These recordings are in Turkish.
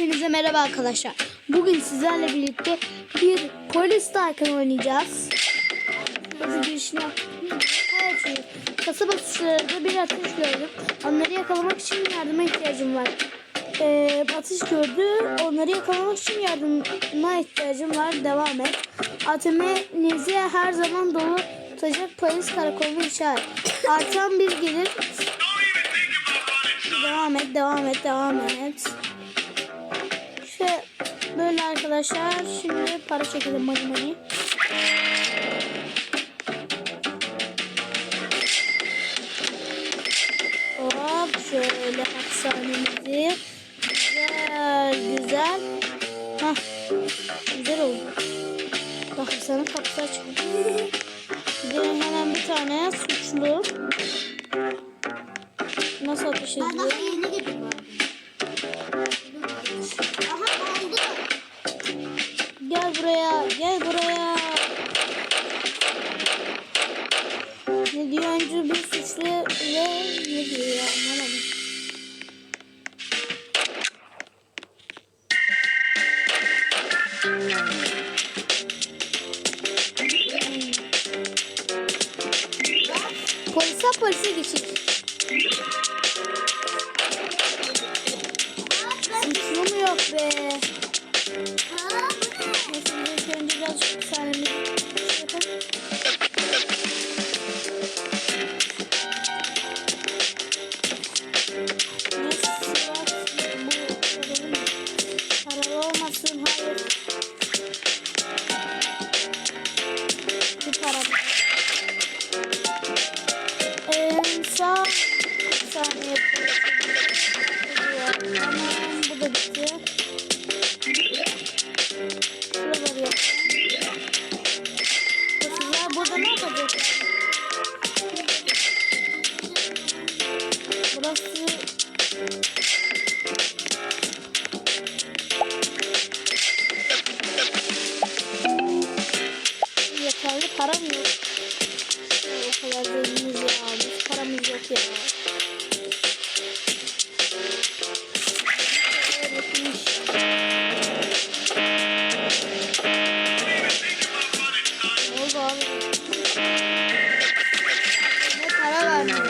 Hepinize merhaba arkadaşlar. Bugün sizlerle birlikte bir polis Tycoon oynayacağız. Hızlı. Evet, şimdi kasaba suçlarında bir atış gördüm. Onları yakalamak için yardıma ihtiyacım var. Ee, atış gördü. Onları yakalamak için yardıma ihtiyacım var. Devam et. ATM'nizi her zaman dolu tutacak polis karakolunu işaret. Artan bir gelir. Devam et, devam et, devam et. İşte böyle arkadaşlar. Şimdi para çekelim money money. Polise polise geçik. Abi? Ne para vermiyor?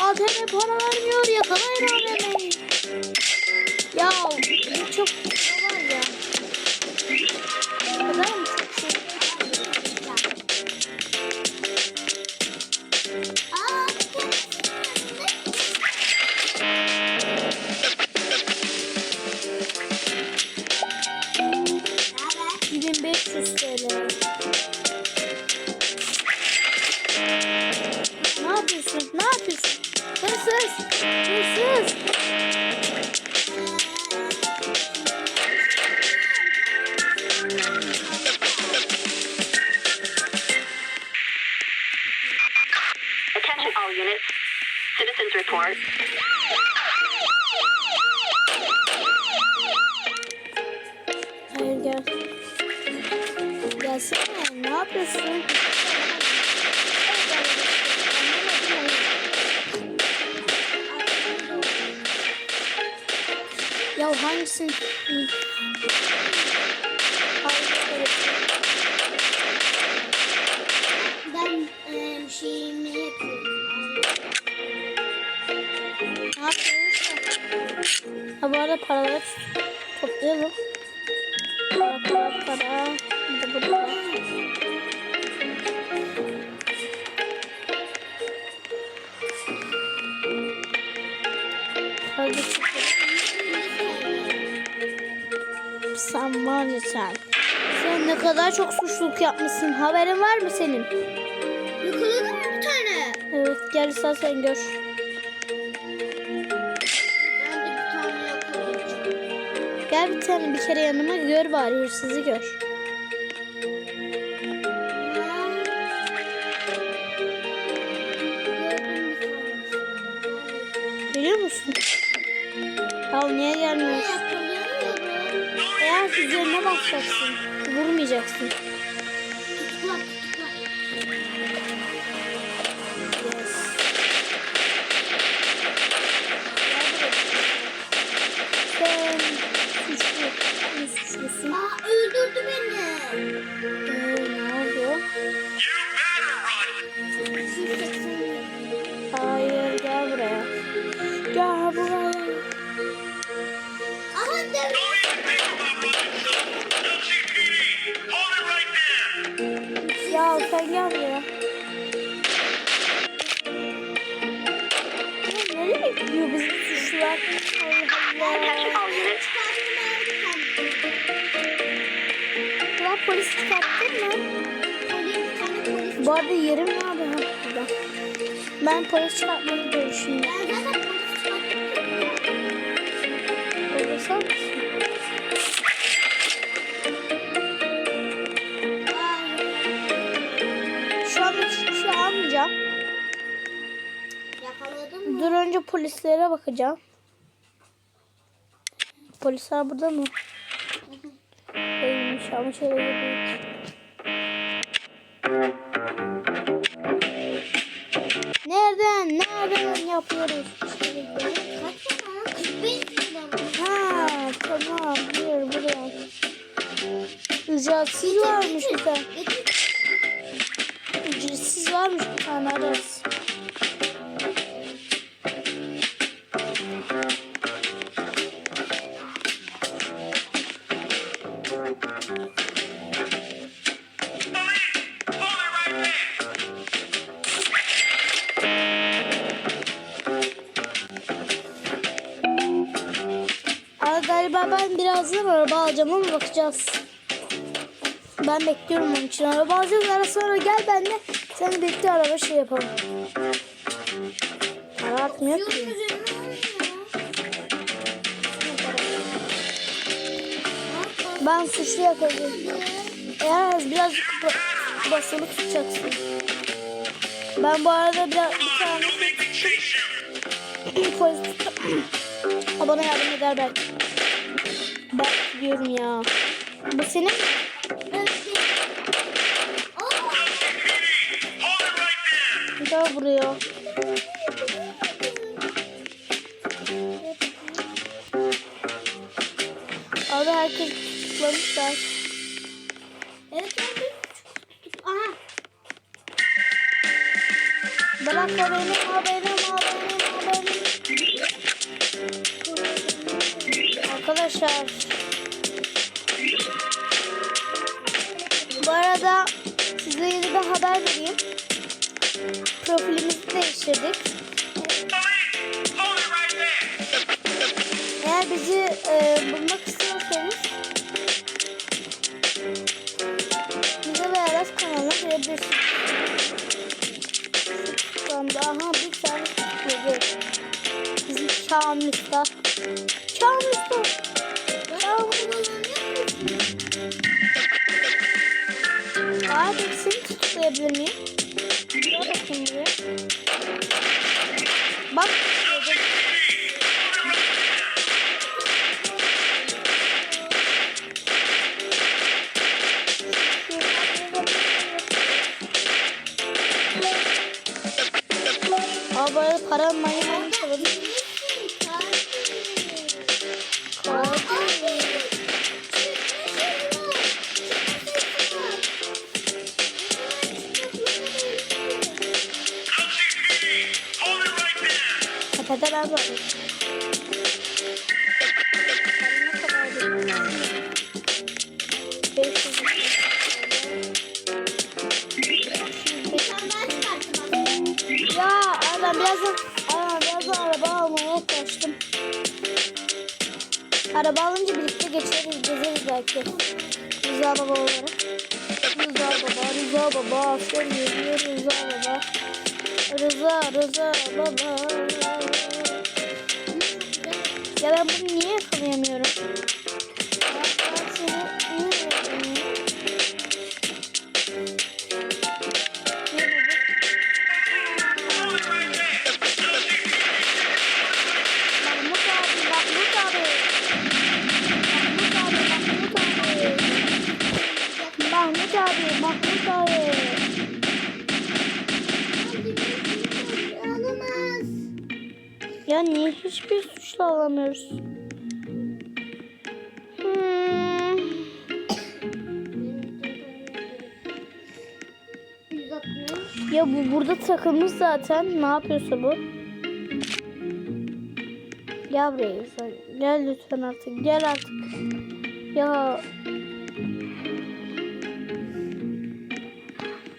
ATM para vermiyor yakalayın ATM'yi. Yes! Ha bu arada paraları toplayalım. Para para para. Bir de burada. Hadi. Sen var ya sen. Sen ne kadar çok suçluluk yapmışsın. Haberin var mı senin? Yakaladım mı bir tane? Evet gel istersen gör. Gel bir kere yanıma gör bari hırsızı gör. Biliyor musun? Ya niye gelmiyorsun? Eğer üzerine basacaksın. Vurmayacaksın. Gel buraya. Ya nereye gidiyor bizim suçlular? Allah Allah. Ulan polis çıkarttın mı? Bu arada yerim nerede? Ha, burada. Ben polis çıkartmayı gidiyorum Dur önce polislere bakacağım. Polisler burada mı? Değilmiş ama şöyle gidiyor. Nereden? Nereden yapıyoruz? Şöyle gidelim. Kaç tane? 45 lira mı? Ha tamam. Biliyorum buraya. Ücretsiz varmış bir tane. Ücretsiz varmış bir tane arası. Birazdan araba alacağım ama bakacağız. Ben bekliyorum onun için. Araba alacağız. Ara sonra gel benimle. Sen bekle araba şey yapalım. Para atmıyor Yok ki. Ben suçlu yakalayacağım. Eğer birazcık ba- basılı tutacaksın. Ben bu arada biraz bir tane polis bana yardım eder belki. Ben diyorum ya. Bu senin mi? Gel buraya. Abi herkes tutuklamışlar. Evet abi. Aha. Bırak o benim, o benim, o benim, o benim. Arkadaşlar. Haber vereyim. Profilimizi değiştirdik. Aa böyle para mani mani çalalım. Tepede ben varım. Ne kadar Araba alınca birlikte geçeriz, gezeriz belki. Rıza baba olarak. Rıza baba, Rıza baba, sen geliyor Rıza baba. Rıza, Rıza baba. Ya ben bunu niye yakalayamıyorum? Ya niye hiçbir suçlu alamıyoruz? Hmm. 160. Ya bu burada takılmış zaten. Ne yapıyorsa bu? Gel buraya sen. Gel lütfen artık. Gel artık. Ya.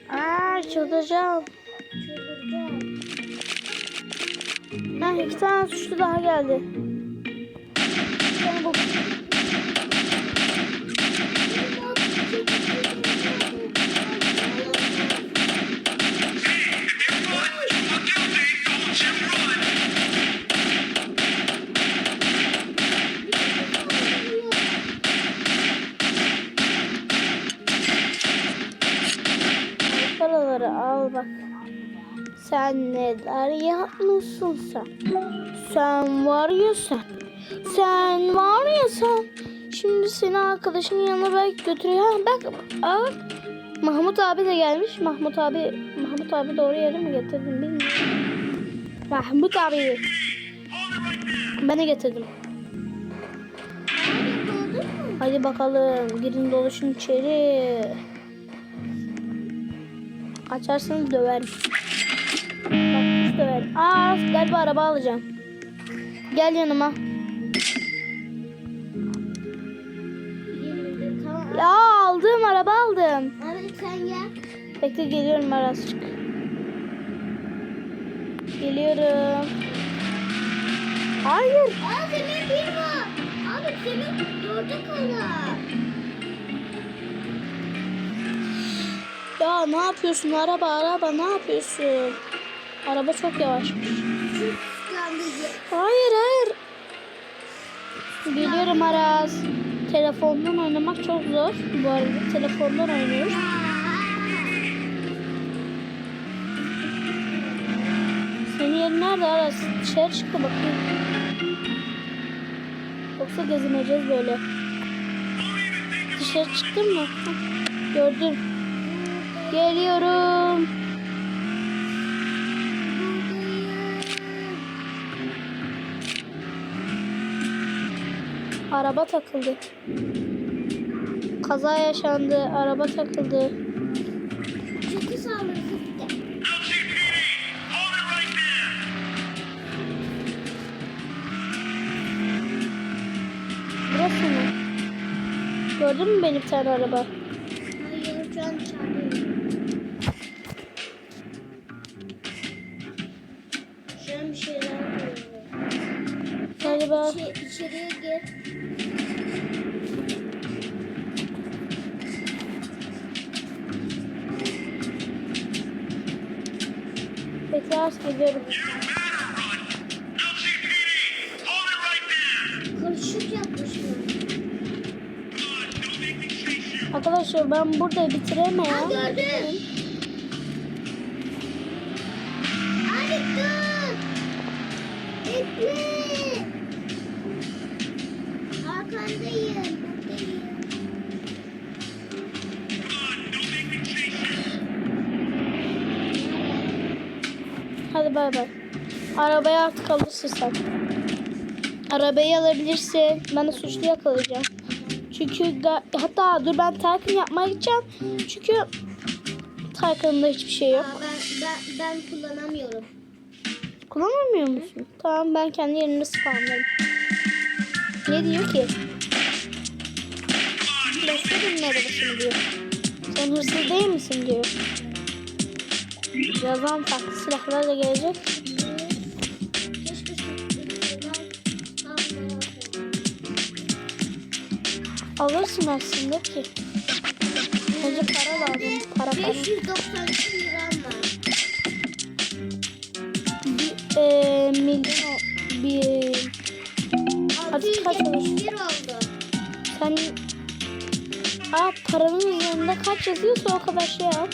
Aa, çıldıracağım. Ha, iki tane suçlu daha geldi. Sen neler yapmışsın sen? Sen var ya sen. Sen var ya sen. Şimdi seni arkadaşının yanına belki götürüyor. Bak, bak. Mahmut abi de gelmiş. Mahmut abi, Mahmut abi doğru yere mi getirdim bilmiyorum. Mahmut abi. Ben de getirdim. Hadi bakalım. Girin doluşun içeri. Açarsanız döverim. Döverim. Aa galiba araba alacağım. Gel yanıma. Ya aldım araba aldım. Abi sen gel. Bekle geliyorum birazcık. Geliyorum. Hayır. Aa senin bir var. Abi senin dörde kadar. Ya ne yapıyorsun araba araba ne yapıyorsun? Araba çok yavaşmış. Hayır hayır. Geliyorum Aras. Telefondan oynamak çok zor. Bu arada telefondan oynuyoruz. Senin yerin nerede Aras? Dışarı çıktı bakayım. Yoksa gezineceğiz böyle. Dışarı çıktın mı? Gördüm. Geliyorum. Araba takıldı. Kaza yaşandı. Araba takıldı. Kötü saldırısı gitti. Burası mı? Gördün mü benim tane araba? Arkadaşlar ben burada bitiremem. Ha gördüm. Hadi dur. Bekle. Arkandayım. Buradayım. Hadi bay bay. Arabayı artık alırsın sen. Arabayı alabilirsin. Ben de suçlu yakalayacağım. Çünkü hatta dur ben Tarkan yapmaya gideceğim. Çünkü Tarkan'da hiçbir şey yok. Aa, ben, ben, ben kullanamıyorum. Kullanamıyor musun? Tamam ben kendi yerimde spamlarım. Ne diyor ki? Beslerim arabasını diyor. Sen hırsız değil misin diyor. Birazdan farklı silahlarla gelecek. Alırsın aslında ki. Önce para lazım. Para para. 592 liram var. Bir, e, milyon bir Hadi kaç olur? 671 oldu. sen Aa, paranın üzerinde kaç yazıyorsa o kadar şey al.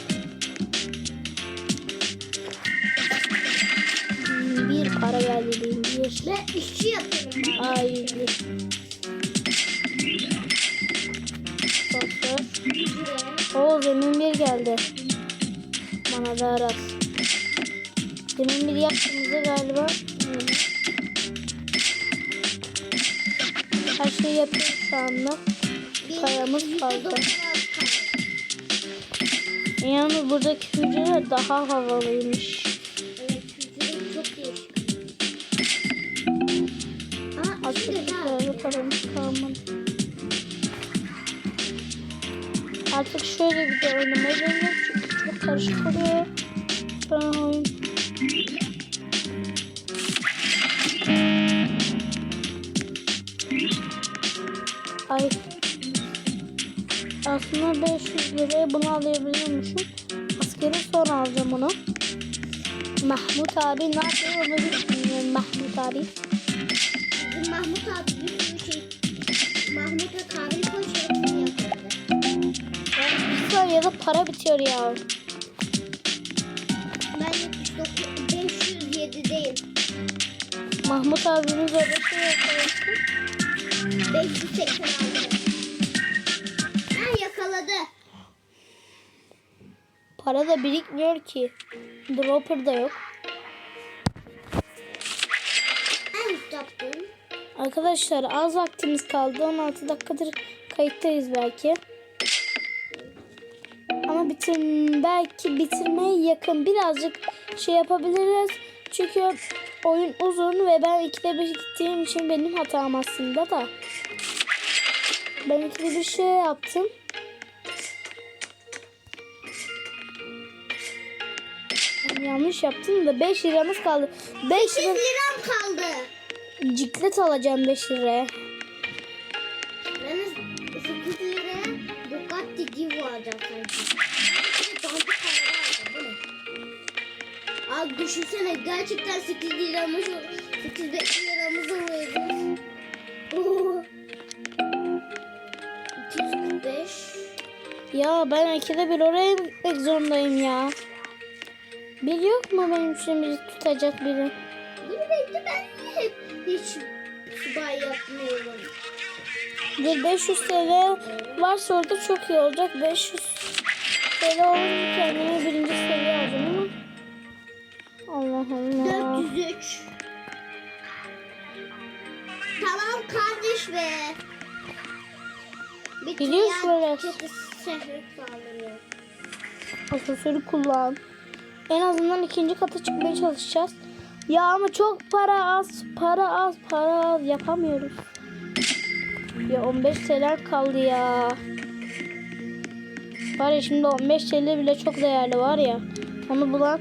Hmm, Bir para geldi. Bir. Ben işçi yapıyorum. Ay bir. Bana da aras. Zemin bir yaptığımızda galiba her şeyi yapıyoruz şu anda. Paramız fazla. Yalnız buradaki hücreler daha havalıymış. Evet, hücre çok. Aa, paramız kalmadı. Artık şöyle bir de oynamayı deneyeceğim karışık oluyor. Ben oyun. Ay. Aslında 500 liraya bunu alabiliyormuşum. Askeri sonra alacağım onu. Mahmut abi ne yapıyor onu bilmiyorum Mahmut abi. Mahmut abi bir sürü şey. Mahmut'a kahve koşuyor. Bir saniyede para bitiyor ya. Mahmut abimiz öyle şey yapıyor. 586. Ha yakaladı. Para da birikmiyor ki. Dropper da yok. En üst yaptım. Arkadaşlar az vaktimiz kaldı. 16 dakikadır kayıttayız belki. Ama bitir belki bitirmeye yakın birazcık şey yapabiliriz. Çünkü oyun uzun ve ben ikide bir gittiğim için benim hatam aslında da. Ben ikide bir şey yaptım. Yanlış yaptım da 5 liramız kaldı. 5 8 lira liram kaldı. ciklet alacağım 5 liraya. Abi düşünsene gerçekten 8 liramız 8 liramız oluyor. Oo. 245 Ya ben ikide bir oraya gitmek zorundayım ya. Bir yok mu benim bizi tutacak biri? Bunu bekle ben niye hep hiç subay yapmıyorum. Bir 500 TL varsa orada çok iyi olacak. 500 TL olunca kendime birinci. Allah Allah. 403 Tamam kardeş be. Bir Biliyorsun saldırıyor. Asansörü kullan. En azından ikinci kata çıkmaya çalışacağız. Ya ama çok para az, para az, para az yapamıyoruz. Ya 15 TL kaldı ya. Var ya şimdi 15 TL bile çok değerli var ya. Onu bulan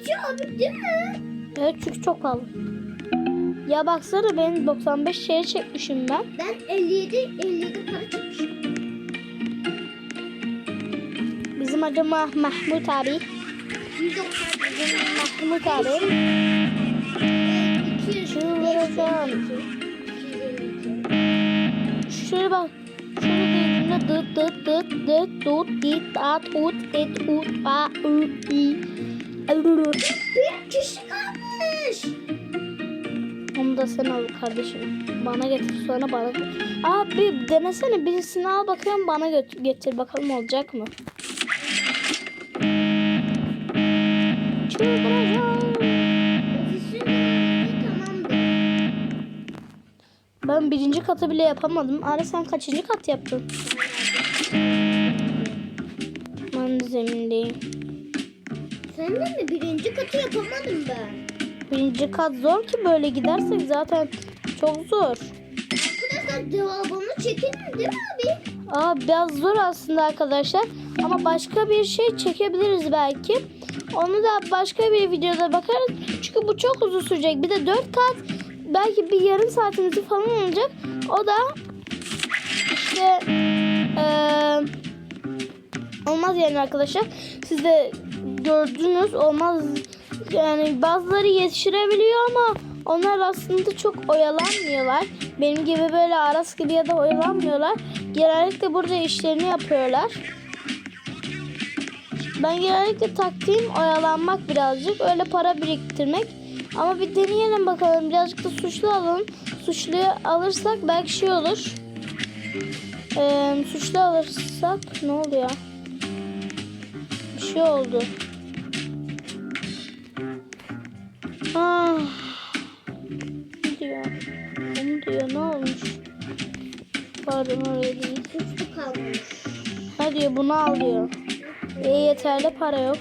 3 abi değil mi? Evet çünkü çok pahalı. Ya baksana ben 95 şeye çekmişim ben. Ben 57 57 para çekmişim. Bizim acaba Mahmut abi. Bizim Mahmut abi. 200 Şöyle bak. Şöyle dediğimde dıt dıt dıt dıt dıt dit at ut et ut a ü i bir kişi kalmış. Onu da sen al kardeşim. Bana getir sonra bana. Abi denesene birisini al bakalım bana getir bakalım olacak mı? Ben birinci katı bile yapamadım. Ara sen kaçıncı kat yaptın? Ben de zemindeyim. De mi? Birinci katı yapamadım ben. Birinci kat zor ki böyle gidersek zaten çok zor. Arkadaşlar devamını çekin değil mi abi? Aa biraz zor aslında arkadaşlar. Ama başka bir şey çekebiliriz belki. Onu da başka bir videoda bakarız. Çünkü bu çok uzun sürecek. Bir de 4 kat belki bir yarım saatimizi falan olacak. O da işte eee, olmaz yani arkadaşlar. Siz de gördünüz olmaz yani bazıları yetiştirebiliyor ama onlar aslında çok oyalanmıyorlar. Benim gibi böyle Aras gibi ya da oyalanmıyorlar. Genellikle burada işlerini yapıyorlar. Ben genellikle taktiğim oyalanmak birazcık. Öyle para biriktirmek. Ama bir deneyelim bakalım. Birazcık da suçlu alalım. Suçluyu alırsak belki şey olur. Ee, suçlu alırsak ne oluyor? Şey oldu. Ah. Ne diyor? Ne diyor? Ne olmuş? Pardon oraya değil. Suçlu kalmış. Ha diyor bunu al diyor. E yeterli para yok.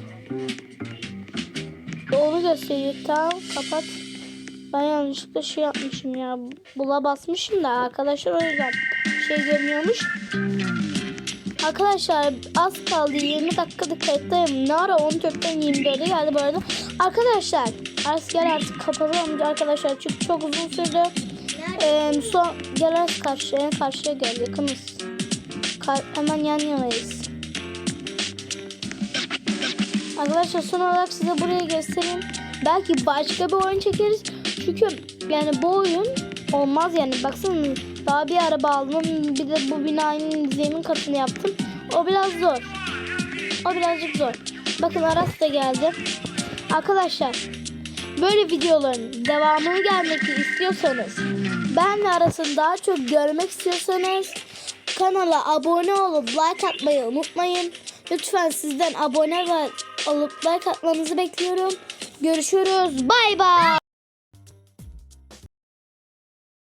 Onu gösteriyor. Tamam kapat. Ben yanlışlıkla şey yapmışım ya. Bula basmışım da arkadaşlar o yüzden şey görmüyormuş. Arkadaşlar az kaldı 20 dakikada kayıttayım. Ne ara 14'ten 24'e geldi bu arada. Arkadaşlar artık gel artık kapatalım arkadaşlar çünkü çok uzun sürdü. Ee, son gel karşıya karşıya gel yakınız. Kar- hemen yan yanayız. Arkadaşlar son olarak size burayı göstereyim. Belki başka bir oyun çekeriz. Çünkü yani bu oyun olmaz yani. Baksana daha bir araba aldım. Bir de bu binanın zemin katını yaptım. O biraz zor. O birazcık zor. Bakın Aras da geldi. Arkadaşlar böyle videoların devamını gelmesini istiyorsanız ben ve Aras'ın daha çok görmek istiyorsanız kanala abone olup like atmayı unutmayın. Lütfen sizden abone olup like atmanızı bekliyorum. Görüşürüz. Bay bay.